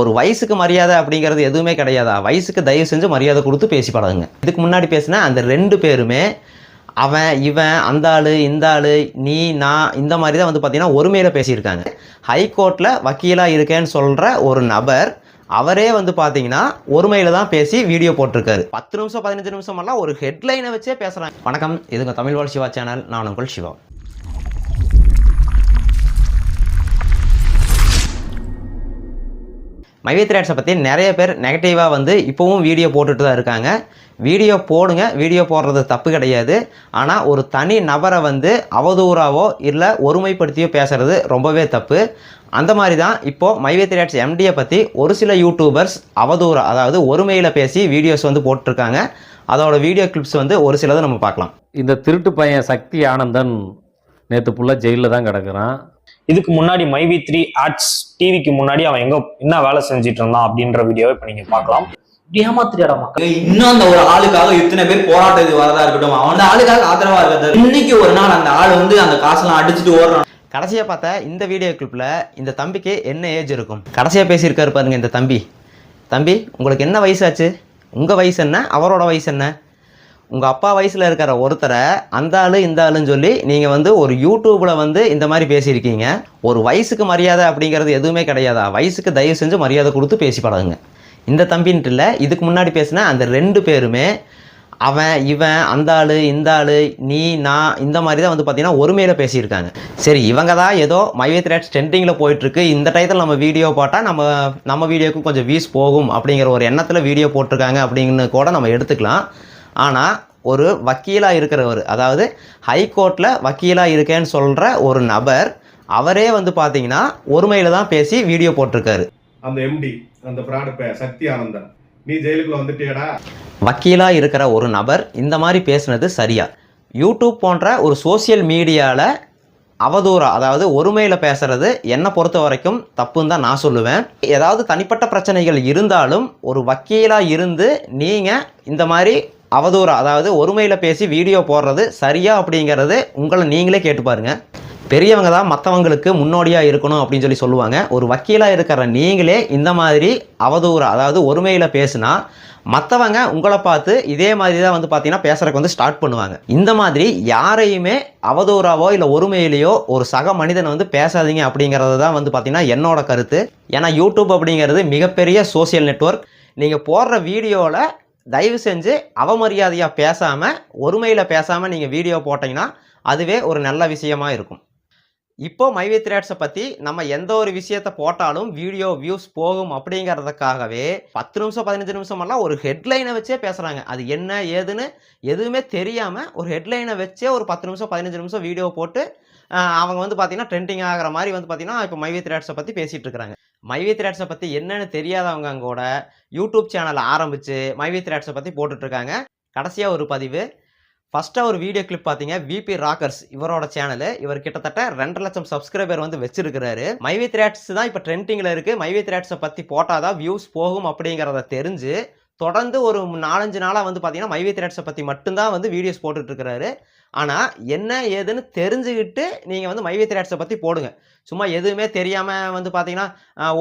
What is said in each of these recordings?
ஒரு வயசுக்கு மரியாதை அப்படிங்கிறது எதுவுமே கிடையாதா? வயசுக்கு தயவு செஞ்சு மரியாதை கொடுத்து பேசி பழகுங்க. இதுக்கு முன்னாடி பேசின அந்த ரெண்டு பேருமே அவன் இவன் அந்த ஆள் இந்த ஆள் நீ நான் இந்த மாதிரி தான் வந்து பார்த்திங்கன்னா ஒருமையில் பேசியிருக்காங்க. ஹைகோர்ட்டில் வக்கீலாக இருக்கேன்னு சொல்கிற ஒரு நபர் அவரே வந்து பார்த்தீங்கன்னா ஒருமையில் தான் பேசி வீடியோ போட்டிருக்காரு. பத்து நிமிஷம் பதினஞ்சு நிமிஷம் எல்லாம் ஒரு ஹெட்லைனை வச்சே பேசுகிறாங்க வணக்கம் இதுங்க தமிழ் வாழ் சிவா சேனல் நான் உங்கள் சிவா. மைவே த்ரேட்ஸை பற்றி நிறைய பேர் நெகட்டிவாக வந்து இப்போவும் வீடியோ போட்டுட்டு தான் இருக்காங்க. வீடியோ போடுங்க வீடியோ போடுறது தப்பு கிடையாது. ஆனால் ஒரு தனி நபரை வந்து அவதூறாவோ இல்லை ஒருமைப்படுத்தியோ பேசுகிறது ரொம்பவே தப்பு. அந்த மாதிரி தான் இப்போது மைவே த்ரேட்ஸ் எம்டியை பற்றி ஒரு சில யூடியூபர்ஸ் அவதூறா அதாவது ஒருமையில் பேசி வீடியோஸ் வந்து போட்டிருக்காங்க. அதோட வீடியோ கிளிப்ஸ் வந்து ஒரு சிலதை நம்ம பார்க்கலாம். இந்த திருட்டு பையன் சக்தி ஆனந்தன் நேற்று ஃபுல்லாக ஜெயிலில் தான் கிடக்குறான். இதுக்கு முன்னாடி மைவி த்ரீ ஆட்ஸ் டிவிக்கு முன்னாடி அவன் எங்க என்ன வேலை செஞ்சுட்டு இருந்தான் அப்படின்ற வீடியோவை இப்ப நீங்க பார்க்கலாம். இப்படி ஏமாத்துறியாடா மக்கள் இன்னும் அந்த ஒரு ஆளுக்காக இத்தனை பேர் போராட்டத்துக்கு வரதா இருக்கட்டும். அவன் ஆளுக்காக ஆதரவா இருக்கிறது. இன்னைக்கு ஒரு நாள் அந்த ஆள் வந்து அந்த காசெல்லாம் அடிச்சுட்டு ஓடுறான். கடைசியாக பார்த்தா இந்த வீடியோ கிளிப்பில் இந்த தம்பிக்கு என்ன ஏஜ் இருக்கும்? கடைசியாக பேசியிருக்காரு பாருங்க இந்த தம்பி. தம்பி உங்களுக்கு என்ன வயசாச்சு? உங்கள் வயசு என்ன? அவரோட வயசு என்ன? உங்கள் அப்பா வயசில் இருக்கிற ஒருத்தரை அந்த ஆள் இந்த ஆளுன்னு சொல்லி நீங்கள் வந்து ஒரு யூடியூப்பில் வந்து இந்த மாதிரி பேசியிருக்கீங்க. ஒரு வயசுக்கு மரியாதை அப்படிங்கிறது எதுவுமே கிடையாதா? வயசுக்கு தயவு செஞ்சு மரியாதை கொடுத்து பேசி பழகுங்க இந்த தம்பின்ட்டு இல்லை இதுக்கு முன்னாடி பேசின அந்த ரெண்டு பேருமே அவன் இவன் அந்த ஆள் இந்த ஆள் நீ நான் இந்த மாதிரி தான் வந்து பார்த்தீங்கன்னா ஒருமையில் பேசியிருக்காங்க. சரி இவங்க தான் ஏதோ மைவே த்ரேட்ஸ் ட்ரெண்டிங்கில் போயிட்டுருக்கு. இந்த டயத்தில் நம்ம வீடியோ போட்டால் நம்ம நம்ம வீடியோக்கும் கொஞ்சம் வியூஸ் போகும் அப்படிங்கிற ஒரு எண்ணத்தில் வீடியோ போட்டிருக்காங்க அப்படின்னு கூட நம்ம எடுத்துக்கலாம். ஆனால் ஒரு வக்கீலாக இருக்கிறவர் அதாவது ஹைகோர்ட்டில் வக்கீலாக இருக்கேன்னு சொல்கிற ஒரு நபர் அவரே வந்து பார்த்தீங்கன்னா ஒருமையில் தான் பேசி வீடியோ போட்டிருக்காரு. அந்த எம்டி அந்த ஃப்ராடு சக்தி ஆனந்தன் நீ ஜெயிலுக்குள்ள வந்துட்டியடா. வக்கீலாக இருக்கிற ஒரு நபர் இந்த மாதிரி பேசுனது சரியா? யூடியூப் போன்ற ஒரு சோஷியல் மீடியாவில் அவதூறா அதாவது ஒருமையில் பேசுறது என்னை பொறுத்த வரைக்கும் தப்புன்னு தான் நான் சொல்லுவேன். ஏதாவது தனிப்பட்ட பிரச்சனைகள் இருந்தாலும் ஒரு வக்கீலாக இருந்து நீங்கள் இந்த மாதிரி அவதூறு அதாவது ஒருமையில் பேசி வீடியோ போடுறது சரியா அப்படிங்கிறது உங்களை நீங்களே கேட்டு பாருங்க. பெரியவங்க தான் மற்றவங்களுக்கு முன்னோடியாக இருக்கணும் அப்படின்னு சொல்லி சொல்லுவாங்க. ஒரு வக்கீலாக இருக்கிற நீங்களே இந்த மாதிரி அவதூறு அதாவது ஒருமையில் பேசுனா மற்றவங்க உங்களை பார்த்து இதே மாதிரி தான் வந்து பார்த்தீங்கன்னா பேசுறதுக்கு வந்து ஸ்டார்ட் பண்ணுவாங்க. இந்த மாதிரி யாரையுமே அவதூறாவோ இல்லை ஒருமையிலேயோ ஒரு சக மனிதனை வந்து பேசாதீங்க அப்படிங்கிறது தான் வந்து பார்த்தீங்கன்னா என்னோட கருத்து. ஏன்னா யூடியூப் அப்படிங்கிறது மிகப்பெரிய சோஷியல் நெட்வொர்க் நீங்கள் போடுற வீடியோவில் தயவு செஞ்சு அவமரியாதையாக பேசாமல் ஒருமையில் பேசாமல் நீங்கள் வீடியோ போட்டிங்கன்னா அதுவே ஒரு நல்ல விஷயமா இருக்கும். இப்போ மைவே த்ரேட்ஸை பற்றி நம்ம எந்த ஒரு விஷயத்தை போட்டாலும் வீடியோ வியூஸ் போகும் அப்படிங்கிறதுக்காகவே பத்து நிமிஷம் பதினஞ்சு நிமிஷமெல்லாம் ஒரு ஹெட்லைனை வச்சே பேசுகிறாங்க அது என்ன ஏதுன்னு எதுவுமே தெரியாமல் ஒரு ஹெட்லைனை வச்சே ஒரு பத்து நிமிஷம் பதினஞ்சு நிமிஷம் வீடியோ போட்டு அவங்க வந்து பார்த்தீங்கன்னா ட்ரெண்டிங் ஆகிற மாதிரி வந்து பார்த்திங்கன்னா இப்போ மைவே த்ரேட்ஸை பற்றி பேசிகிட்டு இருக்கிறாங்க. மைவி த்ரேட்ஸை பற்றி என்னென்னு தெரியாதவங்க கூட யூடியூப் சேனலை ஆரம்பித்து மைவி த்ரேட்ஸை பற்றி போட்டுட்ருக்காங்க. கடைசியாக ஒரு பதிவு. ஃபஸ்ட்டாக ஒரு வீடியோ கிளிப் பார்த்தீங்க விபி ராக்கர்ஸ் இவரோட சேனல் இவர் கிட்டத்தட்ட ரெண்டு லட்சம் சப்ஸ்கிரைபர் வந்து வச்சிருக்கிறாரு. மைவி த்ரேட்ஸ் தான் இப்போ ட்ரெண்டிங்கில் இருக்குது மைவி த்ரேட்ஸை பற்றி போட்டால் தான் வியூஸ் போகும் அப்படிங்கிறத தெரிஞ்சு தொடர்ந்து ஒரு நாலஞ்சு நாளாக வந்து பார்த்தீங்கன்னா மைவி த்ரேட்ஸை பற்றி மட்டும்தான் வந்து வீடியோஸ் போட்டுட்ருக்கிறாரு. ஆனால் என்ன ஏதுன்னு தெரிஞ்சுக்கிட்டு நீங்கள் வந்து மைவே த்ரேட்ஸை பற்றி போடுங்க. சும்மா எதுவுமே தெரியாமல் வந்து பார்த்தீங்கன்னா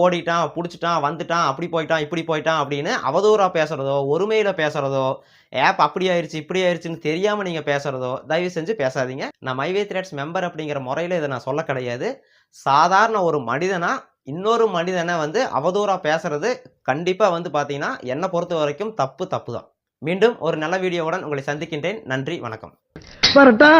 ஓடிட்டான் பிடிச்சிட்டான் வந்துட்டான் அப்படி போயிட்டான் இப்படி போயிட்டான் அப்படின்னு அவதூறாக பேசுகிறதோ ஒருமையில் பேசுகிறதோ ஆப் அப்படி ஆயிடுச்சு இப்படி ஆயிடுச்சுன்னு தெரியாமல் நீங்கள் பேசுகிறதோ தயவு செஞ்சு பேசாதீங்க. நான் மைவே த்ரேட்ஸ் மெம்பர் அப்படிங்கிற முறையில் இதை நான் சொல்ல கிடையாது. சாதாரண ஒரு மனிதனாக இன்னொரு மனிதனை வந்து அவதூறாக பேசுகிறது கண்டிப்பாக வந்து பார்த்தீங்கன்னா என்னை பொறுத்த வரைக்கும் தப்பு தப்பு தான் மீண்டும் ஒரு நல்ல வீடியோவுடன் உங்களை சந்திக்கின்றேன். நன்றி வணக்கம். ಸ್ಪರ್ಧಾ